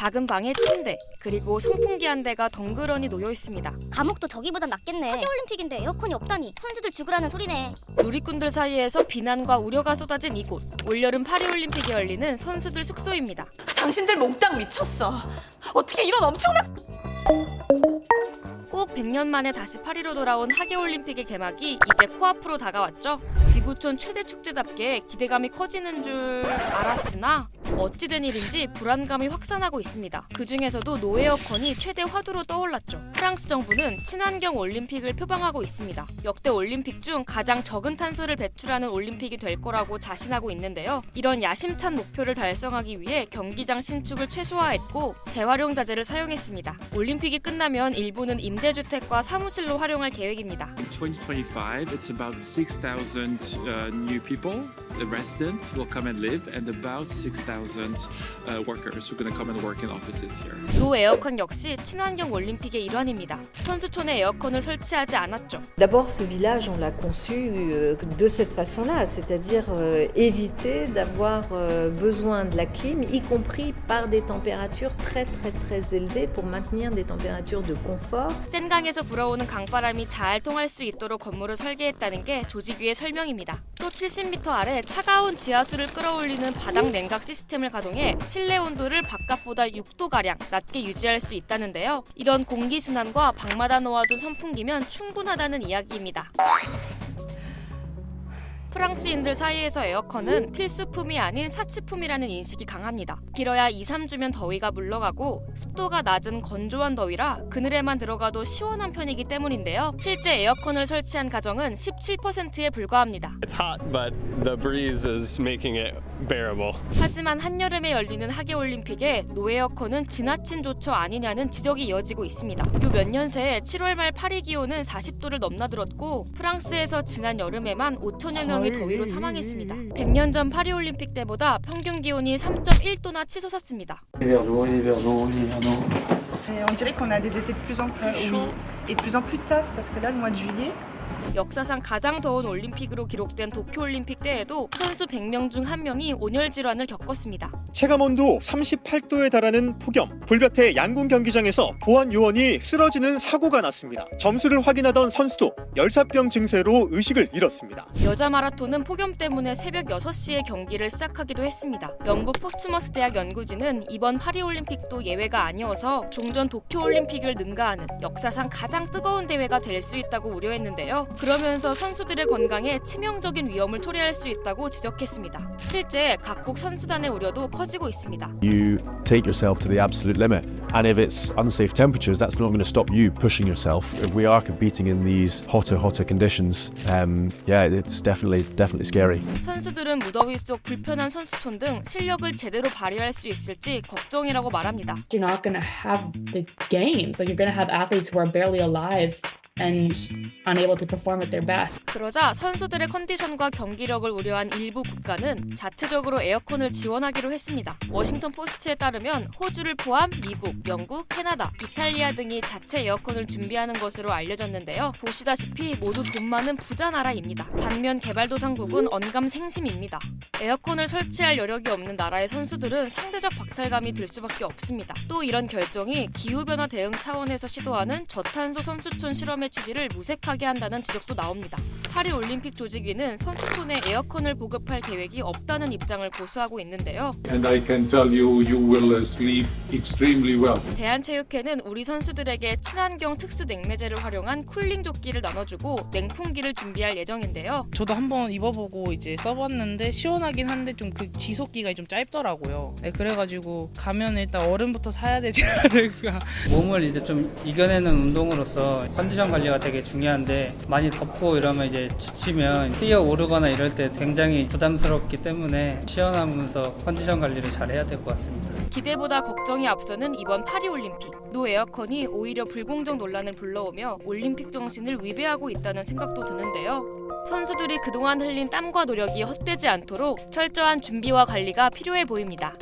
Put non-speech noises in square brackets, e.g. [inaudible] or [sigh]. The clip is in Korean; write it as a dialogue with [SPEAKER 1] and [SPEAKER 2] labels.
[SPEAKER 1] 작은 방에 침대 그리고 선풍기 한 대가 덩그러니 놓여 있습니다.
[SPEAKER 2] 감옥도 저기보단 낫겠네. 하계올림픽인데 에어컨이 없다니 선수들 죽으라는 소리네.
[SPEAKER 1] 누리꾼들 사이에서 비난과 우려가 쏟아진 이곳 올여름 파리올림픽이 열리는 선수들 숙소입니다.
[SPEAKER 3] 당신들 몽땅 미쳤어. 어떻게 이런 엄청난
[SPEAKER 1] 꼭 100년 만에 다시 파리로 돌아온 하계올림픽의 개막이 이제 코앞으로 다가왔죠. 지구촌 최대 축제답게 기대감이 커지는 줄 알았으나 어찌된 일인지 불안감이 확산하고 있습니다. 그 중에서도 노에어컨이 최대 화두로 떠올랐죠. 프랑스 정부는 친환경 올림픽을 표방하고 있습니다. 역대 올림픽 중 가장 적은 탄소를 배출하는 올림픽이 될 거라고 자신하고 있는데요. 이런 야심찬 목표를 달성하기 위해 경기장 신축을 최소화했고 재활용 자재를 사용했습니다. 올림픽이 끝나면 일부는 임대주택과 사무실로 활용할 계획입니다.
[SPEAKER 4] In 2025, it's about 6,000 uh, new people, the residents will come and live, and about 6,000 uh, workers who are going to come and work in offices here.
[SPEAKER 1] 노 에어컨 역시 친환경 올림픽의 일환입니다. 선수촌에 에어컨을 설치하지 않았죠.
[SPEAKER 5] D'abord, ce village, on l'a conçu euh, de cette façon-là, c'est-à-dire euh, éviter d'avoir euh, besoin de la clim, y compris par des températures très très très élevées pour maintenir des températures de confort.
[SPEAKER 1] 센강에서 불어오는 강바람이 잘 통할 수 있도록 건물을 설계했다는 게 조직위의 설명입니다. 또 70m 아래 차가운 지하수를 끌어올리는 바닥 냉각 시스템을 가동해 실내 온도를 바깥보다 6도 가량 낮게 유지할 수 있다는데요. 이런 공기 순환과 방마다 놓아둔 선풍기면 충분하다는 이야기입니다. 프랑스인들 사이에서 에어컨은 필수품이 아닌 사치품이라는 인식이 강합니다. 길어야 2, 3주면 더위가 물러가고 습도가 낮은 건조한 더위라 그늘에만 들어가도 시원한 편이기 때문인데요. 실제 에어컨을 설치한 가정은 17%에 불과합니다.
[SPEAKER 6] It's hot, but the breeze is making it bearable.
[SPEAKER 1] 하지만 한여름에 열리는 하계 올림픽에 노에어컨은 지나친 조처 아니냐는 지적이 이어지고 있습니다. 요 몇 년 새에 7월 말 파리 기온은 40도를 넘나들었고 프랑스에서 지난 여름에만 5천여 명이 더위로 사망했습니다. 100년 전 파리올림픽 때보다 평균 기온이 3.1도나 치솟았습니다.
[SPEAKER 7] Hiverno, hiverno, hiverno.
[SPEAKER 8] Et on dirait qu'on a des étés de plus en plus chauds et de plus en plus tard, parce que là, le mois de juillet,
[SPEAKER 1] 역사상 가장 더운 올림픽으로 기록된 도쿄올림픽 때에도 선수 100명 중한 명이 온열 질환을 겪었습니다.
[SPEAKER 9] 체감온도 38도에 달하는 폭염, 불볕의 양궁 경기장에서 보안 요원이 쓰러지는 사고가 났습니다. 점수를 확인하던 선수도 열사병 증세로 의식을 잃었습니다.
[SPEAKER 1] 여자 마라톤은 폭염 때문에 새벽 6시에 경기를 시작하기도 했습니다. 영국 포츠머스 대학 연구진은 이번 파리올림픽도 예외가 아니어서 종전 도쿄올림픽을 능가하는 역사상 가장 뜨거운 대회가 될 수 있다고 우려했는데요. 그러면서 선수들의 건강에 치명적인 위험을 초래할 수 있다고 지적했습니다. 실제 각국 선수단의 우려도 커지고 있습니다.
[SPEAKER 10] you take yourself to the absolute limit. And if it's unsafe temperatures, that's not going to stop you pushing yourself. If we are competing in these hotter, hotter conditions, um, yeah, it's definitely, definitely scary.
[SPEAKER 1] 선수들은 무더위 속 불편한 선수촌 등 실력을 제대로 발휘할 수 있을지 걱정이라고 말합니다.
[SPEAKER 11] you're not going to have the games. Like you're going to have athletes who are barely alive and unable to perform at their best.
[SPEAKER 1] 그러자 선수들의 컨디션과 경기력을 우려한 일부 국가는 자체적으로 에어컨을 지원하기로 했습니다. 워싱턴 포스트에 따르면 호주를 포함 미국, 영국, 캐나다, 이탈리아 등이 자체 에어컨을 준비하는 것으로 알려졌는데요. 보시다시피 모두 돈 많은 부자 나라입니다. 반면 개발도상국은 언감 생심입니다. 에어컨을 설치할 여력이 없는 나라의 선수들은 상대적 박탈감이 들 수밖에 없습니다. 또 이런 결정이 기후변화 대응 차원에서 시도하는 저탄소 선수촌 실험 의 취지를 무색하게 한다는 지적도 나옵니다. 파리 올림픽 조직위는 선수촌에 에어컨을 보급할 계획이 없다는 입장을 고수하고 있는데요.
[SPEAKER 7] And I can tell you, you will uh, sleep extremely well.
[SPEAKER 1] 대한체육회는 우리 선수들에게 친환경 특수 냉매제를 활용한 쿨링 조끼를 나눠주고 냉풍기를 준비할 예정인데요.
[SPEAKER 12] 저도 한번 입어보고 이제 써봤는데 시원하긴 한데 좀 그 지속 기간이 좀 짧더라고요. 네, 그래가지고 가면 일단 얼음부터 사야 되지 않을까. [laughs]
[SPEAKER 13] 몸을 이제 좀 이겨내는 운동으로서 컨디션 관리가 되게 중요한데 많이 덥고 이러면 이제 지치면 뛰어 오르거나 이럴 때 굉장히 부담스럽기 때문에 시원하면서 컨디션 관리를 잘 해야 될 것 같습니다.
[SPEAKER 1] 기대보다 걱정이 앞서는 이번 파리 올림픽. 노 에어컨이 오히려 불공정 논란을 불러오며 올림픽 정신을 위배하고 있다는 생각도 드는데요. 선수들이 그동안 흘린 땀과 노력이 헛되지 않도록 철저한 준비와 관리가 필요해 보입니다.